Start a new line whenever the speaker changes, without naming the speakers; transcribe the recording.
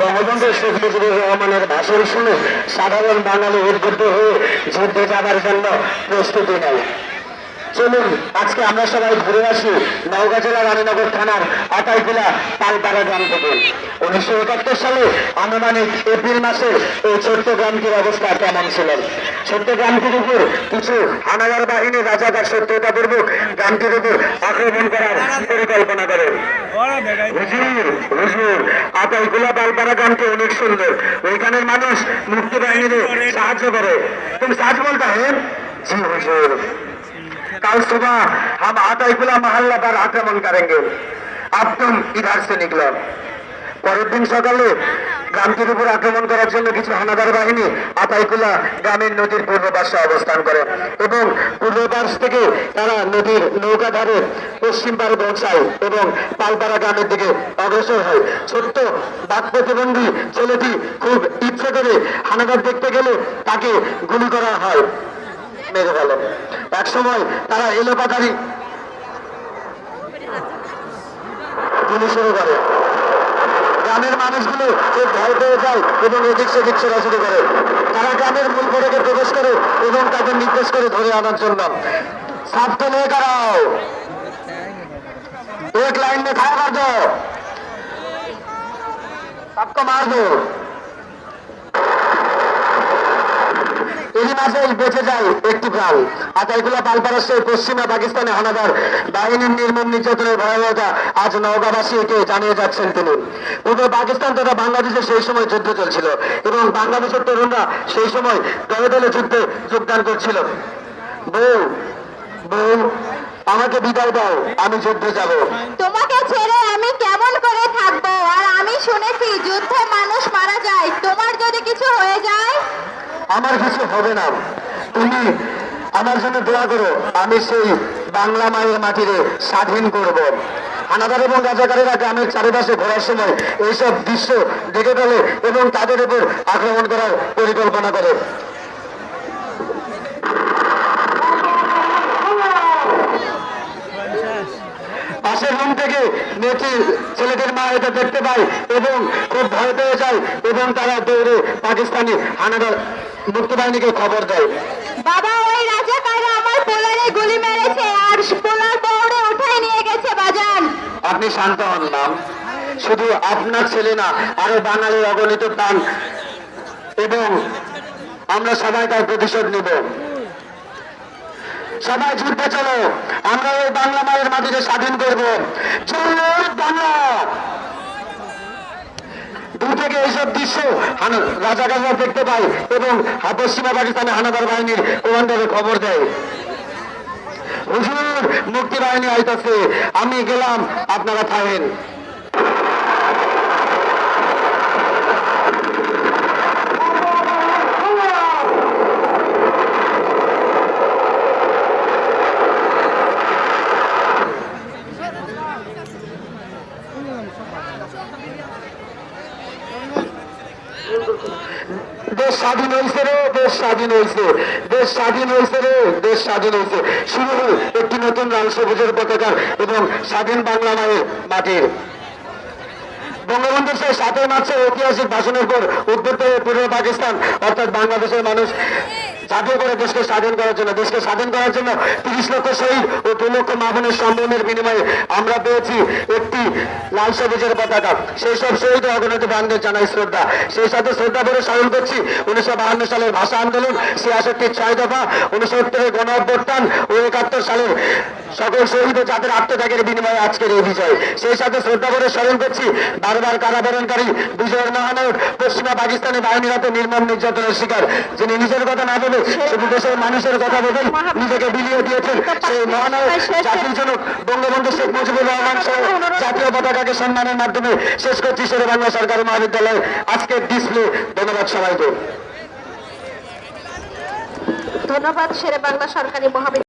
বঙ্গবন্ধু শেখ মুজিবুর রহমানের ভাষণ শুনে সাধারণ বাঙালি উদ্বুদ্ধ হয়ে যুদ্ধে যাবার জন্য প্রস্তুতি নেয়। চলুন, আজকে আমরা সবাই ঘুরে আসি নওগাঁ জেলা রানীনগর থানার আটাইকুলা পালপাড়া গ্রাম থেকে। উনিশশো একাত্তর সালে আনুমানিক এপ্রিল মাসে এই ছোট্ট গ্রামটির অবস্থা কেমন ছিল? ছোট্ট গ্রামটির উপর কিছু হানাদার বাহিনী রাজাকার সত্যতাপূর্বক গ্রামটির উপর আক্রমণ করার পরিকল্পনা করে। মানুষ মুক্তি বাহিনীদের সাহায্য করে। তুমি সাহায্য বলতে হ্যাঁ? জি, হুজুর। कल सुबह हम आताईकुला मोहल्ला पर आक्रमण करेंगे अब तुम इधर से निकलो পরের দিন সকালে গ্রামটির উপর আক্রমণ করার জন্য কিছু হানাদার বাহিনী আতাইকুলা গ্রামের নদীর পূর্ব পাশে অবস্থান করে এবং পূর্ব পাশ থেকে তারা নদীর নৌকা ধারে পশ্চিম পারে পৌঁছায় এবং পালপাড়া গ্রামের দিকে অগ্রসর হয় ছোট্ট বাক প্রতিবন্ধী ছেলেটি খুব ইচ্ছে করে হানাদার দেখতে গেলে তাকে গুলি করা হয় মেরে গেল এক সময় তারা এলোপাতারি গুলি শুরু করে গ্রামের মানুষগুলো খুব ভয় পেয়ে যায় এবং এদিক সেদিক ছোড়াছুড়ি করে তারা গ্রামের মূল ফটকে প্রবেশ করে এবং তাদের নির্দেশ করে ধরে আনার জন্য সাবকে নিয়ে দাঁড়াও एक लाइन में खड़ा कर दो सबको मार दो এরই মাঝেই বেঁচে যায় একটি প্রাণ আতাইকুলা পালপাড়াসের পশ্চিমা পাকিস্তানে হানাদার বাহিনীর নির্মম নির্যাতনের ভয়াবহতা আজ নওগাঁবাসীকে জানিয়ে যাচ্ছেন তিনি। পূর্ব পাকিস্তান তথা বাংলাদেশে সেই সময় যুদ্ধ চলছিল এবং বাংলাদেশের তরুণরা সেই সময় দলে দলে যুদ্ধে যোগদান করছিল। বউ বউ, আমাকে বিদায় দাও, আমি যুদ্ধে যাব।
তোমাকে ছেড়ে আমি কেমন করে থাকব? আর আমি শুনেছি, যুদ্ধে মানুষ মারা যায়। তোমার যদি কিছু হয়ে যায়
আমার কিছু হবে না। তুমি আমার জন্য দোয়া করো, আমি সেই বাংলা মায়ের মাটিরে স্বাধীন করব। হানাদার এবং রাজাকারেরা গ্রামের চারিপাশে ঘোরার সময় এইসব দৃশ্য দেখে ফেলে এবং তাদের উপর আক্রমণ করার পরিকল্পনা করে। পাশের রুম থেকে মেয়েটি ছেলেদের মা এটা দেখতে পায় এবং খুব ভয় পেয়ে যায় এবং তারা দৌড়ে পাকিস্তানি হানাদার মুক্তি বাহিনীকে খবর দেয়।
বাবা ওই রাজাকাররা আমার পোলারে গুলি মেরেছে আর পোলার বউরে উঠাই নিয়ে গেছে বাজান।
আপনি শান্ত হন নাম শুধু আপনার ছেলে না আরও বাঙালির অগণিত প্রাণ। এবং আমরা সবাই তার প্রতিশোধ নেব। সবাই যুদ্ধে চলো। আমরা ওই বাংলা মায়ের মাটিকে স্বাধীন করব। বাংলা। দূর থেকে এইসব দৃশ্য হানা- রাজাকাররা দেখতে পায় এবং পশ্চিমা পাকিস্তানে হানাদার বাহিনীর কমান্ডারে খবর দেয়। হুজুর মুক্তি বাহিনী আইতাছে। আমি গেলাম আপনারা থাকেন দেশ স্বাধীন হয়েছে রে, দেশ স্বাধীন হয়েছে। দেশ স্বাধীন হয়েছে রে, দেশ স্বাধীন হয়েছে। শুরু হল একটি নতুন লাল সবুজের পতাকার এবং স্বাধীন বাংলা মায়ের মাটির। বঙ্গবন্ধুর সেই সাতই মার্চের ঐতিহাসিক ভাষণের পর উদ্বুদ্ধ হয়ে পূর্ব পাকিস্তান, অর্থাৎ বাংলাদেশের মানুষ ঝাঁপিয়ে করে দেশকে স্বাধীন করার জন্য, দেশকে স্বাধীন করার জন্য তিরিশ লক্ষ শহীদ ও দু লক্ষ মামনের সম্মানের বিনিময়ে আমরা পেয়েছি একটি লাল সবুজের পতাকা। সেই সব শহীদ অগণিত প্রাণদের জানাই শ্রদ্ধা। সেই সাথে শ্রদ্ধা করে স্মরণ করছি, উনিশশো বাহান্ন সালের ভাষা আন্দোলন, ছিয়াষট্টির ছয় দফা উনসত্তরের গণ অভ্যুত্থান ও একাত্তর সালের সকল শহীদ যাদের আত্মত্যাগের বিনিময়ে আজকের এই বিজয়। সেই সাথে শ্রদ্ধা করে স্মরণ করছি, বারবার কারাবরণকারী বিজয়ের মহানায়ক, পশ্চিমা পাকিস্তানি বাহিনীর হাতে নির্মম নির্যাতনের শিকার, যিনি নিজের কথা না শুধু দেশের মানুষের কথা ভেবে নিজেকে বিলিয়ে দিয়েছেন সেই মহানায়ক জাতির জন্য বঙ্গবন্ধু শেখ মুজিবুর রহমান সহ জাতীয় পতাকাকে সম্মানের মাধ্যমে শেষ করছি শেরে বাংলা সরকারি মহাবিদ্যালয়ে আজকের ডিসপ্লে ধন্যবাদ সবাইকে।
ধন্যবাদ শেরে বাংলা সরকারি মহাবিদ্যালয়।